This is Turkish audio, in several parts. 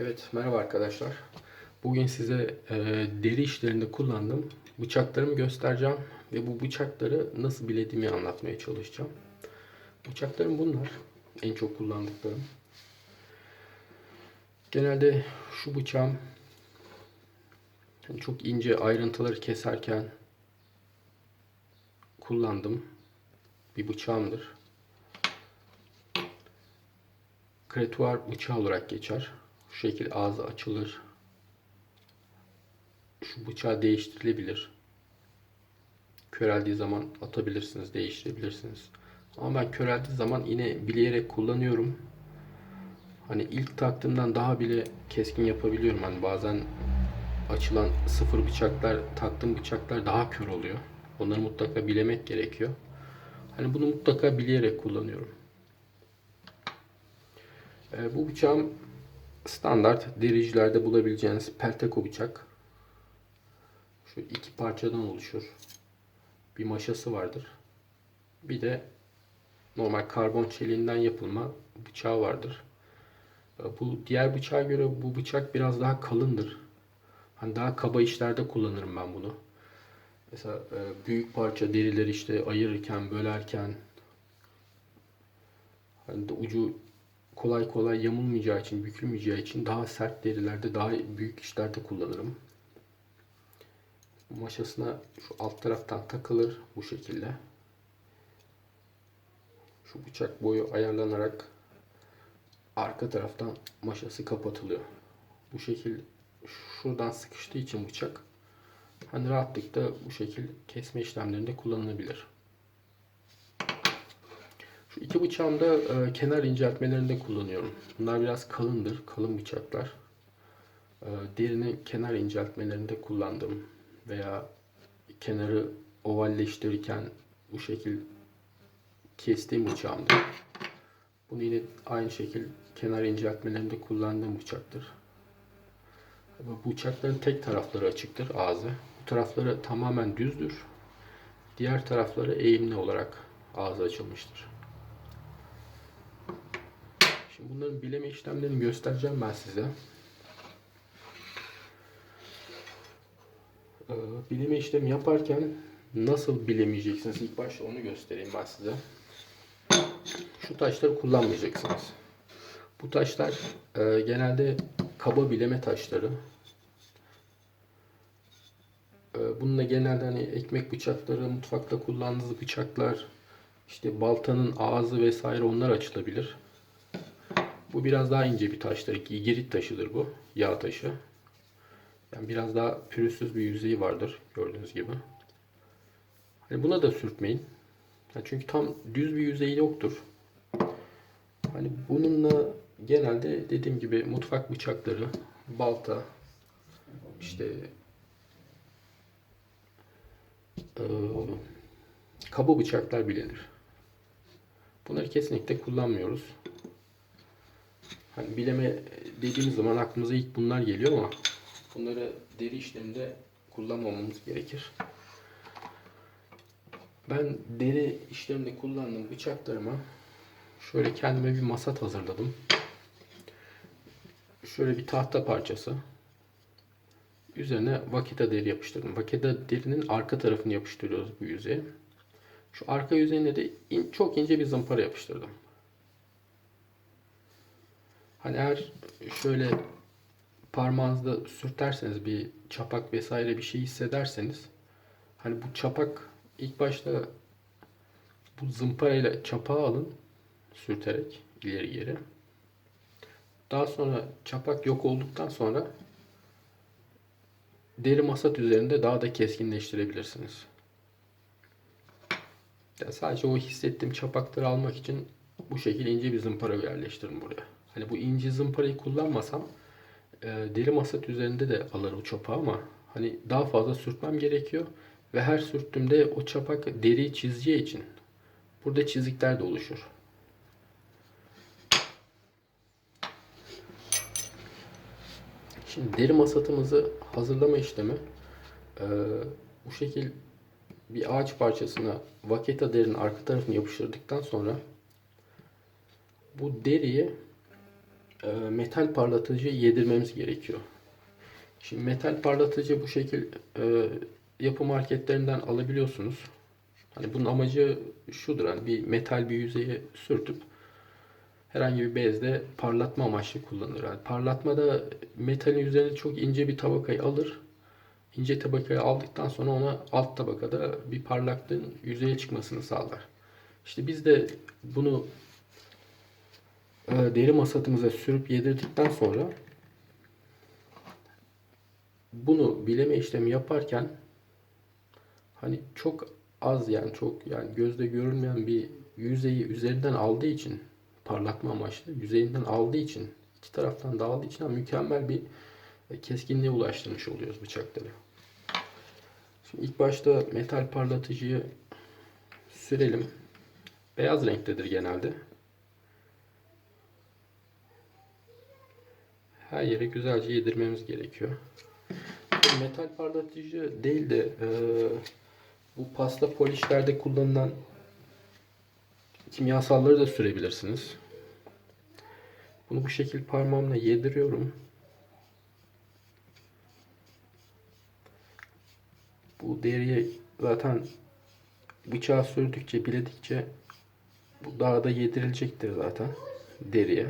Evet, merhaba arkadaşlar. Bugün size e, deri işlerinde kullandığım bıçaklarımı göstereceğim ve bu bıçakları nasıl bilediğimi anlatmaya çalışacağım. Bıçaklarım bunlar. En çok kullandıklarım. Genelde şu bıçağım çok ince ayrıntıları keserken kullandım bir bıçağımdır. kretuar bıçağı olarak geçer. Şu şekil ağzı açılır. Şu bıçağı değiştirilebilir. Köreldiği zaman atabilirsiniz, değiştirebilirsiniz. Ama ben köreldiği zaman yine bileyerek kullanıyorum. Hani ilk taktığımdan daha bile keskin yapabiliyorum. Hani bazen açılan sıfır bıçaklar, taktığım bıçaklar daha kör oluyor. Onları mutlaka bilemek gerekiyor. Hani bunu mutlaka bileyerek kullanıyorum. E, bu bıçağım standart dericilerde bulabileceğiniz pelteko bıçak. Şu iki parçadan oluşur. Bir maşası vardır. Bir de normal karbon çeliğinden yapılma bıçağı vardır. E, bu diğer bıçağa göre bu bıçak biraz daha kalındır. Hani daha kaba işlerde kullanırım ben bunu. Mesela e, büyük parça derileri işte ayırırken, bölerken hani de ucu kolay kolay yamulmayacağı için, bükülmeyeceği için daha sert derilerde, daha büyük işlerde kullanırım. Maşasına şu alt taraftan takılır bu şekilde. Şu bıçak boyu ayarlanarak arka taraftan maşası kapatılıyor. Bu şekil şuradan sıkıştığı için bıçak hani rahatlıkla bu şekil kesme işlemlerinde kullanılabilir. Şu iki bıçağım da e, kenar inceltmelerinde kullanıyorum. Bunlar biraz kalındır, kalın bıçaklar. E, derinin kenar inceltmelerinde kullandım veya kenarı ovalleştirirken bu şekil kestiğim bıçağımdır. Bunu yine aynı şekil kenar inceltmelerinde kullandığım bıçaktır. Bu bıçakların tek tarafları açıktır ağzı. Bu tarafları tamamen düzdür. Diğer tarafları eğimli olarak ağzı açılmıştır. Şimdi bunların bileme işlemlerini göstereceğim ben size. Ee, bileme işlemi yaparken nasıl bilemeyeceksiniz? İlk başta onu göstereyim ben size. Şu taşları kullanmayacaksınız. Bu taşlar e, genelde kaba bileme taşları. E, bununla genelde hani ekmek bıçakları, mutfakta kullandığınız bıçaklar, işte baltanın ağzı vesaire onlar açılabilir. Bu biraz daha ince bir taştır. Girit taşıdır bu. Yağ taşı. Yani biraz daha pürüzsüz bir yüzeyi vardır gördüğünüz gibi. Hani buna da sürtmeyin. Yani çünkü tam düz bir yüzeyi yoktur. Hani bununla genelde dediğim gibi mutfak bıçakları, balta, işte e, kaba bıçaklar bilinir. Bunları kesinlikle kullanmıyoruz. Hani bileme dediğimiz zaman aklımıza ilk bunlar geliyor ama bunları deri işleminde kullanmamamız gerekir. Ben deri işleminde kullandığım bıçaklarıma şöyle kendime bir masat hazırladım. Şöyle bir tahta parçası. Üzerine vakita deri yapıştırdım. Vakita derinin arka tarafını yapıştırıyoruz bu yüzeye. Şu arka yüzeyine de in, çok ince bir zımpara yapıştırdım. Hani eğer şöyle parmağınızda sürterseniz bir çapak vesaire bir şey hissederseniz hani bu çapak ilk başta bu zımparayla çapağı alın sürterek ileri geri. Daha sonra çapak yok olduktan sonra deri masat üzerinde daha da keskinleştirebilirsiniz. Yani sadece o hissettiğim çapakları almak için bu şekilde ince bir zımpara yerleştirdim buraya. Hani bu ince zımparayı kullanmasam e, deri masat üzerinde de alır o çapağı ama hani daha fazla sürtmem gerekiyor. Ve her sürttüğümde o çapak deriyi çizeceği için burada çizikler de oluşur. Şimdi deri masatımızı hazırlama işlemi e, bu şekil bir ağaç parçasına vaketa derinin arka tarafını yapıştırdıktan sonra bu deriyi metal parlatıcı yedirmemiz gerekiyor. Şimdi metal parlatıcı bu şekil e, yapı marketlerinden alabiliyorsunuz. Hani bunun amacı şudur hani bir metal bir yüzeye sürtüp herhangi bir bezde parlatma amaçlı kullanılır. Yani parlatmada metalin üzerine çok ince bir tabakayı alır. İnce tabakayı aldıktan sonra ona alt tabakada bir parlaklığın yüzeye çıkmasını sağlar. İşte biz de bunu e, deri masatımıza sürüp yedirdikten sonra bunu bileme işlemi yaparken hani çok az yani çok yani gözde görünmeyen bir yüzeyi üzerinden aldığı için parlatma amaçlı yüzeyinden aldığı için iki taraftan dağıldığı için mükemmel bir keskinliğe ulaştırmış oluyoruz bıçakları. Şimdi ilk başta metal parlatıcıyı sürelim. Beyaz renktedir genelde. Her yere güzelce yedirmemiz gerekiyor. Metal parlatıcı değil de e, bu pasta polişlerde kullanılan kimyasalları da sürebilirsiniz. Bunu bu şekil parmağımla yediriyorum. Bu deriye zaten bıçağı sürdükçe, biledikçe bu daha da yedirilecektir zaten deriye.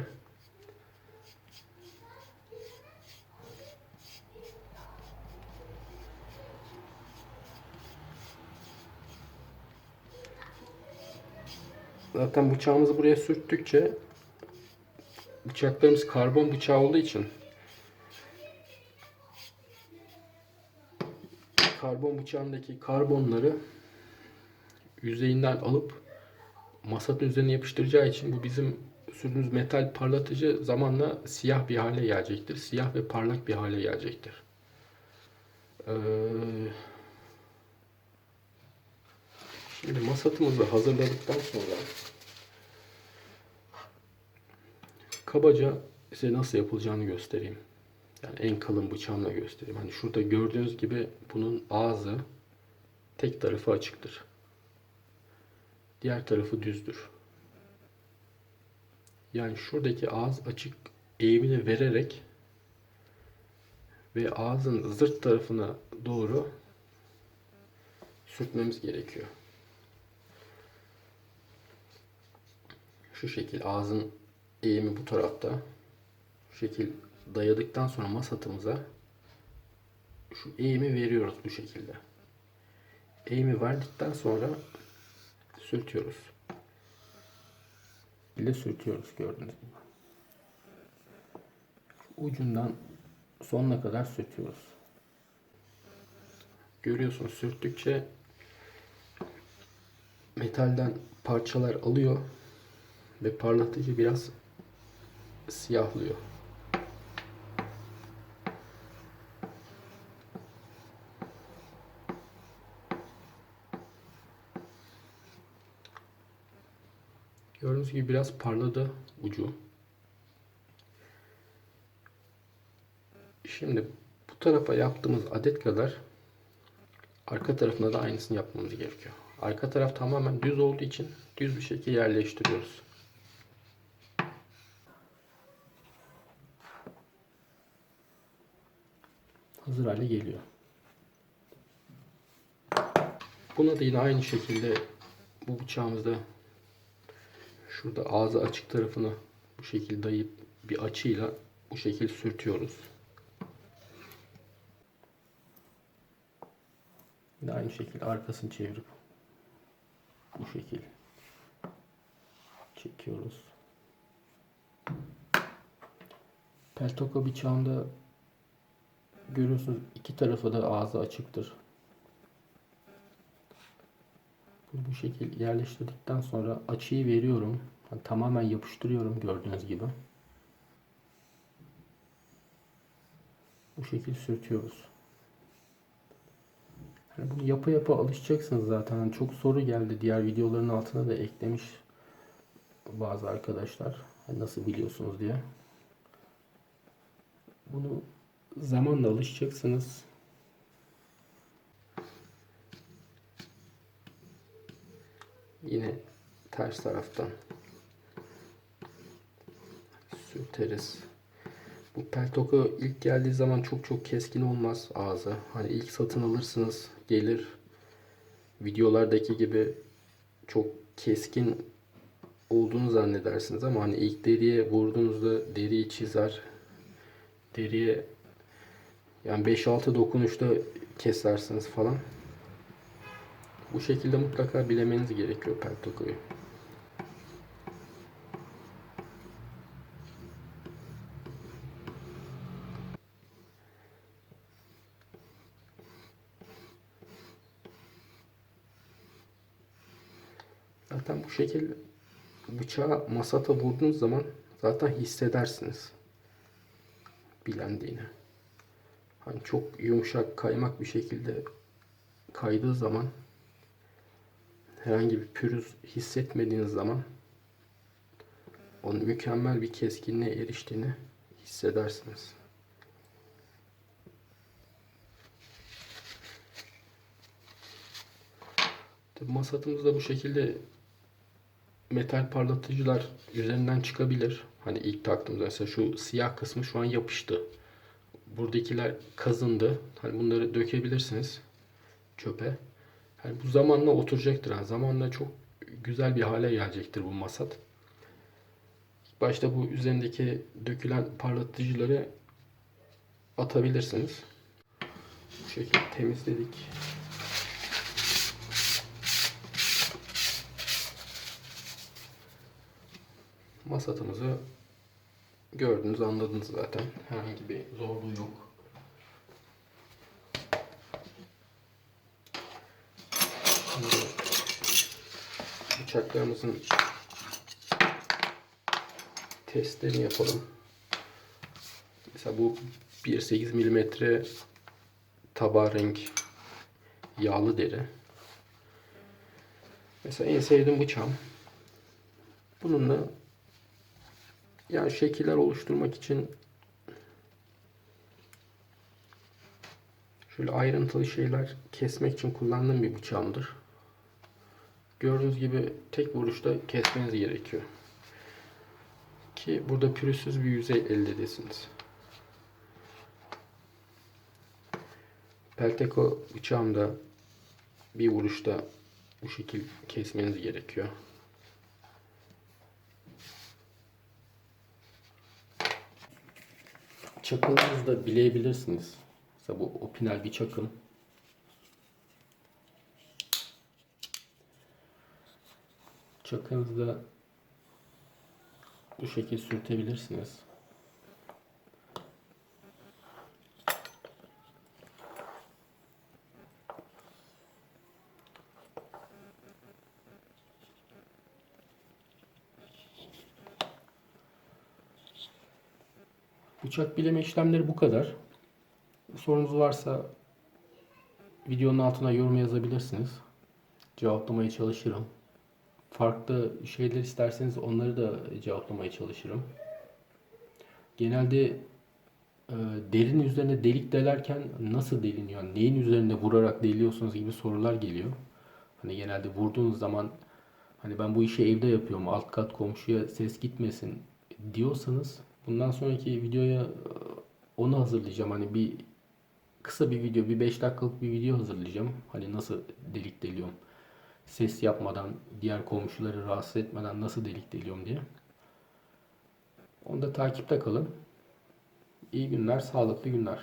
Zaten bıçağımızı buraya sürttükçe bıçaklarımız karbon bıçağı olduğu için karbon bıçağındaki karbonları yüzeyinden alıp masanın üzerine yapıştıracağı için bu bizim sürdüğümüz metal parlatıcı zamanla siyah bir hale gelecektir. Siyah ve parlak bir hale gelecektir. Ee, şimdi masatımızı hazırladıktan sonra kabaca size nasıl yapılacağını göstereyim. Yani en kalın bıçağımla göstereyim. Hani şurada gördüğünüz gibi bunun ağzı tek tarafı açıktır. Diğer tarafı düzdür. Yani şuradaki ağız açık eğimini vererek ve ağzın zırt tarafına doğru sürtmemiz gerekiyor. Şu şekil ağzın eğimi bu tarafta. Şu şekil dayadıktan sonra masatımıza şu eğimi veriyoruz bu şekilde. Eğimi verdikten sonra sürtüyoruz. ile sürtüyoruz gördüğünüz gibi. Şu ucundan sonuna kadar sürtüyoruz. Görüyorsunuz sürttükçe metalden parçalar alıyor ve parlatıcı biraz siyahlıyor. Gördüğünüz gibi biraz parladı ucu. Şimdi bu tarafa yaptığımız adet kadar arka tarafına da aynısını yapmamız gerekiyor. Arka taraf tamamen düz olduğu için düz bir şekilde yerleştiriyoruz. Hazır hale geliyor. Buna da yine aynı şekilde bu bıçağımızda şurada ağzı açık tarafını bu şekilde dayayıp bir açıyla bu şekilde sürtüyoruz. Yine aynı şekilde arkasını çevirip bu şekil çekiyoruz. Peltoka bıçağında görüyorsunuz iki tarafı da ağzı açıktır. Bunu bu şekil yerleştirdikten sonra açıyı veriyorum. Yani tamamen yapıştırıyorum gördüğünüz gibi. Bu şekil sürtüyoruz. Yani bunu yapa yapa alışacaksınız zaten. Yani çok soru geldi. Diğer videoların altına da eklemiş bazı arkadaşlar. Yani nasıl biliyorsunuz diye. Bunu zamanla alışacaksınız. Yine ters taraftan sürteriz. Bu peltoku ilk geldiği zaman çok çok keskin olmaz ağzı. Hani ilk satın alırsınız gelir. Videolardaki gibi çok keskin olduğunu zannedersiniz ama hani ilk deriye vurduğunuzda deriyi çizer. Deriye yani 5-6 dokunuşta kesersiniz falan. Bu şekilde mutlaka bilemeniz gerekiyor peltokuyu. Zaten bu şekil bıçağı masata vurduğunuz zaman zaten hissedersiniz bilendiğini. Hani çok yumuşak kaymak bir şekilde kaydığı zaman herhangi bir pürüz hissetmediğiniz zaman onun mükemmel bir keskinliğe eriştiğini hissedersiniz. Masatımız da bu şekilde metal parlatıcılar üzerinden çıkabilir. Hani ilk taktığımızda mesela şu siyah kısmı şu an yapıştı. Buradakiler kazındı. Hani bunları dökebilirsiniz çöpe. Hani bu zamanla oturacaktır. Yani zamanla çok güzel bir hale gelecektir bu masat. Başta bu üzerindeki dökülen parlatıcıları atabilirsiniz. Bu şekilde temizledik. Masatımızı gördünüz, anladınız zaten. Herhangi bir zorluğu yok. Şimdi bıçaklarımızın testlerini yapalım. Mesela bu 1.8 milimetre taba renk yağlı deri. Mesela en sevdiğim bıçağım. Bununla yani şekiller oluşturmak için şöyle ayrıntılı şeyler kesmek için kullandığım bir bıçağımdır. Gördüğünüz gibi tek vuruşta kesmeniz gerekiyor. Ki burada pürüzsüz bir yüzey elde edesiniz. Pelteko bıçağımda bir vuruşta bu şekil kesmeniz gerekiyor. Çakınızı da bileyebilirsiniz. Mesela bu opinel bir çakım. Çakınızı da bu şekilde sürtebilirsiniz. Bıçak bileme işlemleri bu kadar. Sorunuz varsa videonun altına yorum yazabilirsiniz. Cevaplamaya çalışırım. Farklı şeyler isterseniz onları da cevaplamaya çalışırım. Genelde e, derin üzerine delik delerken nasıl deliniyor? Neyin üzerinde vurarak deliyorsunuz gibi sorular geliyor. Hani genelde vurduğunuz zaman hani ben bu işi evde yapıyorum alt kat komşuya ses gitmesin diyorsanız bundan sonraki videoya e, onu hazırlayacağım. Hani bir kısa bir video, bir 5 dakikalık bir video hazırlayacağım. Hani nasıl delik deliyorum. Ses yapmadan, diğer komşuları rahatsız etmeden nasıl delik deliyorum diye. Onu da takipte kalın. İyi günler, sağlıklı günler.